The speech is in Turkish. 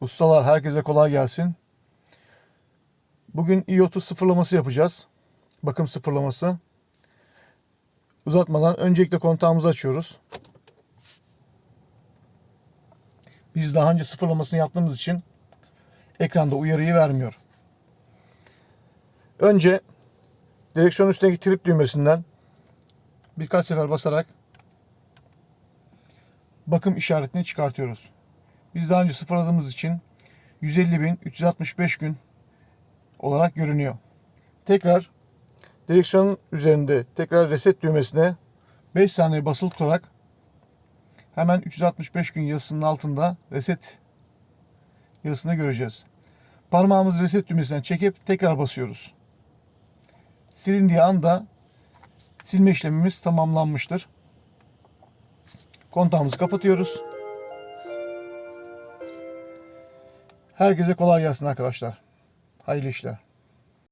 Ustalar herkese kolay gelsin. Bugün iOT'u sıfırlaması yapacağız. Bakım sıfırlaması. Uzatmadan öncelikle kontağımızı açıyoruz. Biz daha önce sıfırlamasını yaptığımız için ekranda uyarıyı vermiyor. Önce direksiyon üstündeki trip düğmesinden birkaç sefer basarak bakım işaretini çıkartıyoruz. Biz daha önce sıfırladığımız için 150.365 gün olarak görünüyor. Tekrar direksiyonun üzerinde tekrar reset düğmesine 5 saniye basılı tutarak hemen 365 gün yazısının altında reset yazısını göreceğiz. Parmağımızı reset düğmesinden çekip tekrar basıyoruz. Silindiği anda silme işlemimiz tamamlanmıştır. Kontağımızı kapatıyoruz. Herkese kolay gelsin arkadaşlar. Hayırlı işler.